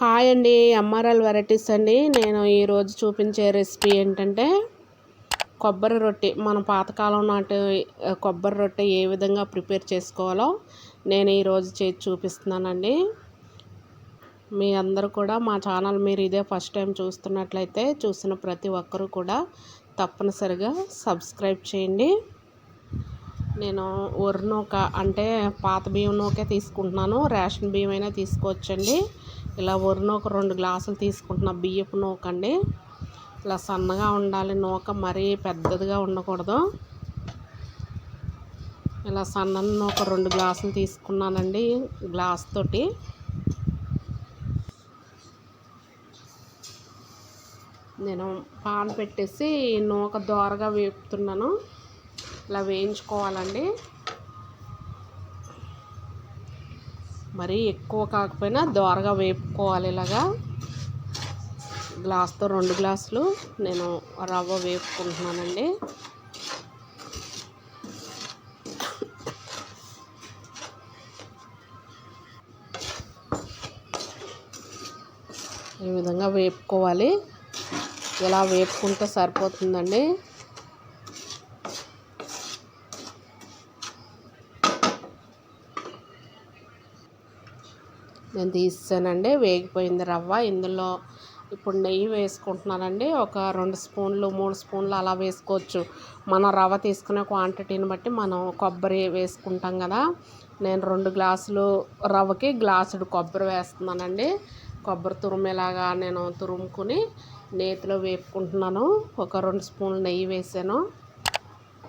Hi అండి MRL varieties అండి. నేను ఈరోజు చూపించే రెసిపీ ఏంటంటే కొబ్బరి రొట్టె. మన పాతకాలం నాటి కొబ్బరి రొట్టె ఏ విధంగా ప్రిపేర్ చేసుకోవాలో నేను ఈరోజు చేసి చూపిస్తున్నానండి. మీ అందరూ కూడా మా ఛానల్ మీరు ఇదే ఫస్ట్ టైం చూస్తున్నట్లయితే చూసిన ప్రతి ఒక్కరూ కూడా తప్పనిసరిగా సబ్స్క్రైబ్ చేయండి. నేను వరి నూక అంటే పాత బియ్యం నూకే తీసుకుంటున్నాను. రేషన్ బియ్యం అయినా తీసుకోవచ్చండి. ఇలా వరి నూక రెండు గ్లాసులు తీసుకుంటున్నా. బియ్యపు నూక అండి ఇలా సన్నగా ఉండాలి. నూక మరీ పెద్దదిగా ఉండకూడదు. ఇలా సన్నని నూక రెండు గ్లాసులు తీసుకున్నానండి గ్లాస్ తోటి. నేను పాన్ పెట్టేసి నూక దోరగా వేపుతున్నాను. ఇలా వేయించుకోవాలండి. మరీ ఎక్కువ కాకపోయినా దోరగా వేపుకోవాలి ఇలాగా. గ్లాస్తో రెండు గ్లాసులు నేను రవ్వ వేపుకుంటున్నానండి. ఈ విధంగా వేపుకోవాలి. ఇలా వేపుకుంటే సరిపోతుందండి? నేను తీసానండి వేగిపోయింది రవ్వ. ఇందులో ఇప్పుడు నెయ్యి వేసుకుంటున్నానండి. ఒక రెండు స్పూన్లు మూడు స్పూన్లు అలా వేసుకోవచ్చు. మనం రవ్వ తీసుకునే క్వాంటిటీని బట్టి మనం కొబ్బరి వేసుకుంటాం కదా. నేను రెండు గ్లాసులు రవ్వకి గ్లాసుడు కొబ్బరి వేస్తున్నానండి. కొబ్బరి తురిమేలాగా నేను తురుముకుని నేతిలో వేపుకుంటున్నాను. ఒక రెండు స్పూన్లు నెయ్యి వేసాను.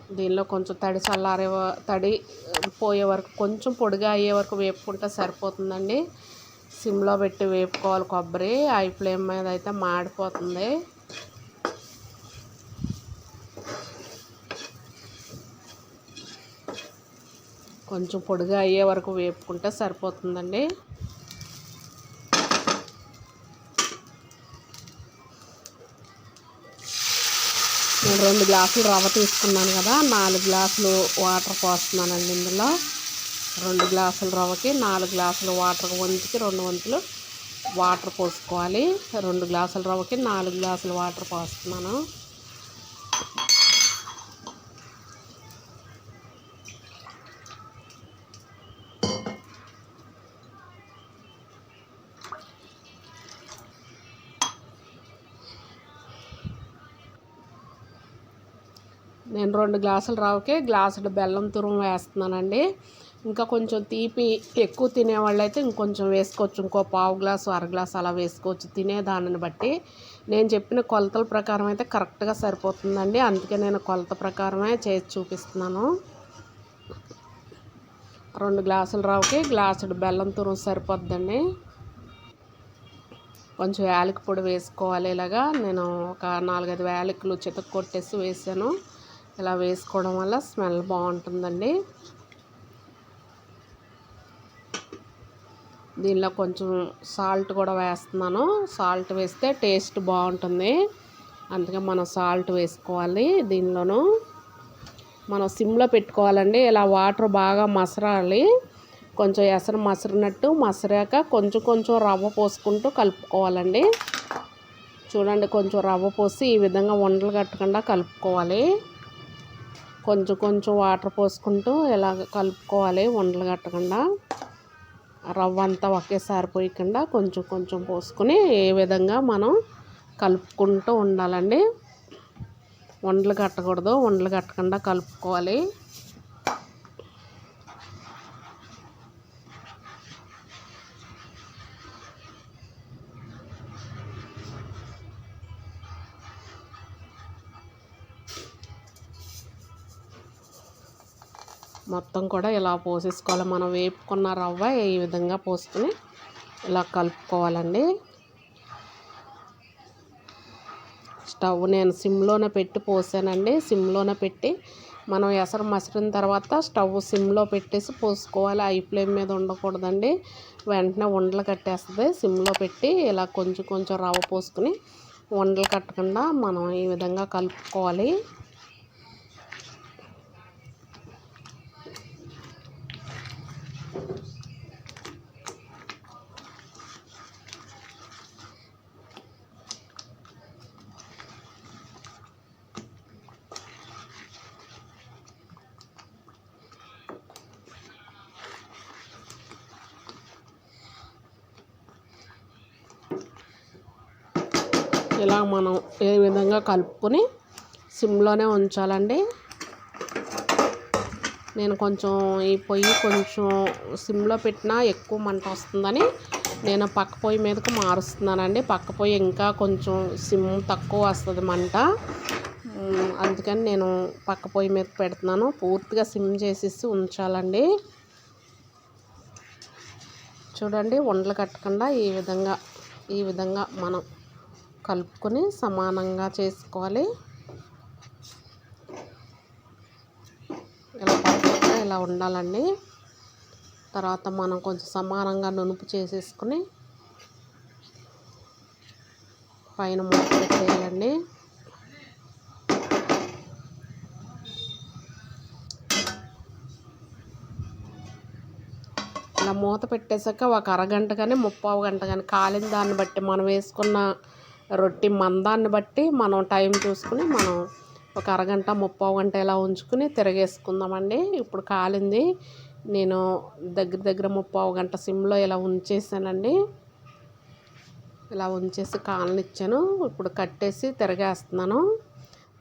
దీనిలో కొంచెం తడి చల్లారే తడి పోయే వరకు కొంచెం పొడిగా అయ్యే వరకు వేపుకుంటే సరిపోతుందండి. సిమ్లో పెట్టి వేపుకోవాలి కొబ్బరి. హై ఫ్లేమ్ మీద అయితే మాడిపోతుంది. కొంచెం పొడిగా అయ్యే వరకు వేపుకుంటే సరిపోతుందండి. నేను రెండు గ్లాసులు రవ్వ తీసుకున్నాను కదా నాలుగు గ్లాసులు వాటర్ పోస్తున్నానండి ఇందులో. రెండు గ్లాసుల రవ్వకి నాలుగు గ్లాసులు వాటర్ వంతుకి రెండు వంతులు వాటర్ పోసుకోవాలి. రెండు గ్లాసుల రవ్వకి నాలుగు గ్లాసులు వాటర్ పోస్తున్నాను. నేను రెండు గ్లాసులు రవ్వకి గ్లాసుడు బెల్లం తురుము వేస్తున్నానండి. ఇంకా కొంచెం తీపి ఎక్కువ తినేవాళ్ళు అయితే ఇంకొంచెం వేసుకోవచ్చు. ఇంకో పావు గ్లాసు అర గ్లాసు అలా వేసుకోవచ్చు. తినేదానిని బట్టి నేను చెప్పిన కొలతల ప్రకారం అయితే కరెక్ట్గా సరిపోతుందండి. అందుకే నేను కొలత ప్రకారమే చేసి చూపిస్తున్నాను. రెండు గ్లాసుల రవ్వకి గ్లాసుడు బెల్లం తురుము సరిపోద్దండి. కొంచెం యాలకి పొడి వేసుకోవాలి ఇలాగా. నేను ఒక నాలుగైదు యాలకులు చితక కొట్టేసి వేసాను. ఇలా వేసుకోవడం వల్ల స్మెల్ బాగుంటుందండి. దీనిలో కొంచెం సాల్ట్ కూడా వేస్తున్నాను. సాల్ట్ వేస్తే టేస్ట్ బాగుంటుంది. అందుకే మనం సాల్ట్ వేసుకోవాలి దీనిలోను. మనం సిమ్లో పెట్టుకోవాలండి. ఇలా వాటర్ బాగా మసరాలి. కొంచెం ఎసరు మసరినట్టు మసరాక కొంచెం కొంచెం రవ్వ పోసుకుంటూ కలుపుకోవాలండి. చూడండి కొంచెం రవ్వ పోసి ఈ విధంగా ఉండలు కట్టకుండా కలుపుకోవాలి. కొంచెం కొంచెం వాటర్ పోసుకుంటూ ఇలాగ కలుపుకోవాలి ఉండలు కట్టకుండా రవ్వ అంతా ఒకేసారి పోయకుండా కొంచెం కొంచెం పోసుకొని ఏ విధంగా మనం కలుపుకుంటూ ఉండాలండి. ఉండలు కట్టకూడదు ఉండలు కట్టకుండా కలుపుకోవాలి. మొత్తం కూడా ఇలా పోసేసుకోవాలి. మనం వేపుకున్న రవ్వ ఈ విధంగా పోసుకొని ఇలా కలుపుకోవాలండి. స్టవ్ నేను సిమ్లోనే పెట్టి పోసానండి. సిమ్లోనే పెట్టి మనం ఎసరు మసిరిన తర్వాత స్టవ్ సిమ్లో పెట్టేసి పోసుకోవాలి. ఐ ఫ్లేమ్ మీద ఉండకూడదండి. వెంటనే ఉండలు కట్టేస్తుంది. సిమ్లో పెట్టి ఇలా కొంచెం కొంచెం రవ్వ పోసుకుని ఉండలు కట్టకుండా మనం ఈ విధంగా కలుపుకోవాలి. ఇలా మనం ఏ విధంగా కలుపుకొని సిమ్లోనే ఉంచాలండి. నేను కొంచెం ఈ పొయ్యి కొంచెం సిమ్లో పెట్టినా ఎక్కువ మంట వస్తుందని నేను పక్క పొయ్యి మీదకి మారుస్తున్నానండి. పక్క పొయ్యి ఇంకా కొంచెం సిమ్ తక్కువ వస్తుంది మంట. అందుకని నేను పక్క పొయ్యి మీద పెడుతున్నాను. పూర్తిగా సిమ్ చేసేసి ఉంచాలండి. చూడండి వండలు కట్టకుండా ఈ విధంగా ఈ విధంగా మనం కలుపుకొని సమానంగా చేసుకోవాలి. ఇలా పర్ఫెక్ట్గా ఇలా ఉండాలండి. తర్వాత మనం కొంచెం సమానంగా నునుపు చేసేసుకుని పైన మూత పెట్టేయాలండి. ఇలా మూత పెట్టేశాక ఒక అరగంట కానీ ముప్పావు గంట కానీ కాలిన దాన్ని బట్టి మనం వేసుకున్న రొట్టి మందాన్ని బట్టి మనం టైం చూసుకుని మనం ఒక అరగంట ముప్పో గంట ఇలా ఉంచుకుని తిరగేసుకుందామండి. ఇప్పుడు కాలింది. నేను దగ్గర దగ్గర ముప్పో గంట సిమ్లో ఇలా ఉంచేసానండి. ఇలా ఉంచేసి కాలనిచ్చాను ఇప్పుడు కట్టేసి తిరగేస్తున్నాను.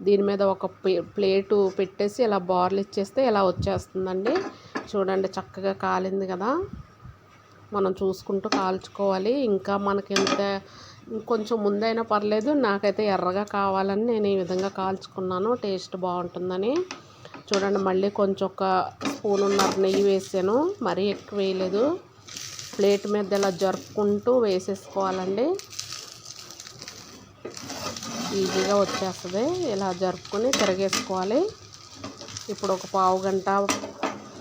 దీని మీద ఒక ప్లే- ప్లేటు పెట్టేసి ఇలా బార్లు ఇచ్చేస్తే ఇలా వచ్చేస్తుందండి. చూడండి చక్కగా కాలింది కదా. మనం చూసుకుంటూ కాల్చుకోవాలి. ఇంకా మనకి ఎంత ఇంకొంచెం ముందైనా పర్లేదు. నాకైతే ఎర్రగా కావాలని నేను ఈ విధంగా కాల్చుకున్నాను. టేస్ట్ బాగుంటుందని. చూడండి మళ్ళీ కొంచెం ఒక స్పూనున్నర నెయ్యి వేసాను. మరీ ఎక్కువ వేయలేదు. ప్లేట్ మీద ఇలా జరుపుకుంటూ వేసేసుకోవాలండి. ఈజీగా వచ్చేస్తుంది. ఇలా జరుపుకొని తిరగేసుకోవాలి. ఇప్పుడు ఒక పావు గంట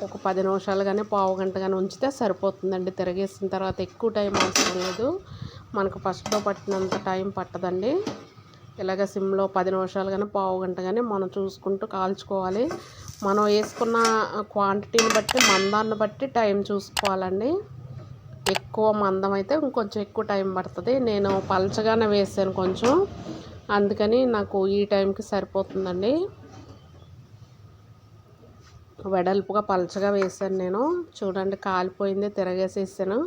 ఒక పది నిమిషాలు కానీ పావు గంట కానీ ఉంచితే సరిపోతుందండి. తిరగేసిన తర్వాత ఎక్కువ టైం అవసరం లేదు. మనకు ఫస్ట్లో పట్టినంత టైం పట్టదండి. ఇలాగ సిమ్లో పది నిమిషాలు కానీ పావు గంట కానీ మనం చూసుకుంటూ కాల్చుకోవాలి. మనం వేసుకున్న క్వాంటిటీని బట్టి మందాన్ని బట్టి టైం చూసుకోవాలండి. ఎక్కువ మందం అయితే ఇంకొంచెం ఎక్కువ టైం పడుతుంది. నేను పలచగానే వేసాను కొంచెం. అందుకని నాకు ఈ టైంకి సరిపోతుందండి. వెడల్పుగా పలచగా వేసాను నేను. చూడండి కాలిపోయింది తిరగేసేసాను.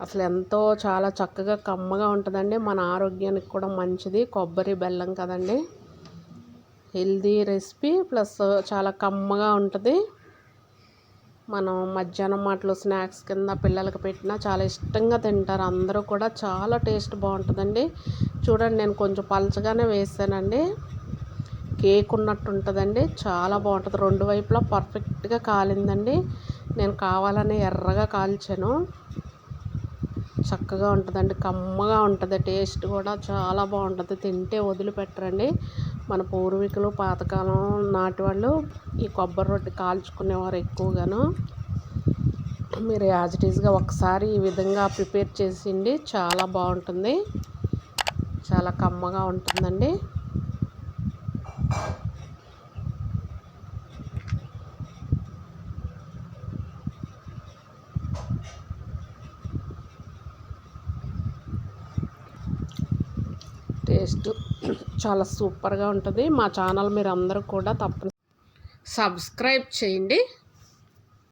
అసలు ఎంతో చాలా చక్కగా కమ్మగా ఉంటుందండి. మన ఆరోగ్యానికి కూడా మంచిది. కొబ్బరి బెల్లం కదండి. హెల్దీ రెసిపీ ప్లస్ చాలా కమ్మగా ఉంటుంది. మనం మధ్యాహ్నం మాటలు స్నాక్స్ కింద పిల్లలకి పెట్టినా చాలా ఇష్టంగా తింటారు. అందరూ కూడా చాలా టేస్ట్ బాగుంటుందండి. చూడండి నేను కొంచెం పలచగానే వేసానండి. కేక్ ఉన్నట్టు ఉంటుందండి. చాలా బాగుంటుంది. రెండు వైపులా పర్ఫెక్ట్గా కాలిందండి. నేను కావాలని ఎర్రగా కాల్చాను. చక్కగా ఉంటుందండి. కమ్మగా ఉంటుంది. టేస్ట్ కూడా చాలా బాగుంటుంది. తింటే వదిలిపెట్టరండి. మన పూర్వీకులు పాతకాలం నాటి వాళ్ళు ఈ కొబ్బరి రొట్టె కాల్చుకునేవారు ఎక్కువగాను. మీరు యాజ్ ఇట్ ఈస్గా ఒకసారి ఈ విధంగా ప్రిపేర్ చేసిండి చాలా బాగుంటుంది. చాలా కమ్మగా ఉంటుందండి. టేస్ట్ చాలా సూపర్గా ఉంటుంది. మా ఛానల్ మీరు అందరూ కూడా తప్పని సబ్స్క్రైబ్ చేయండి.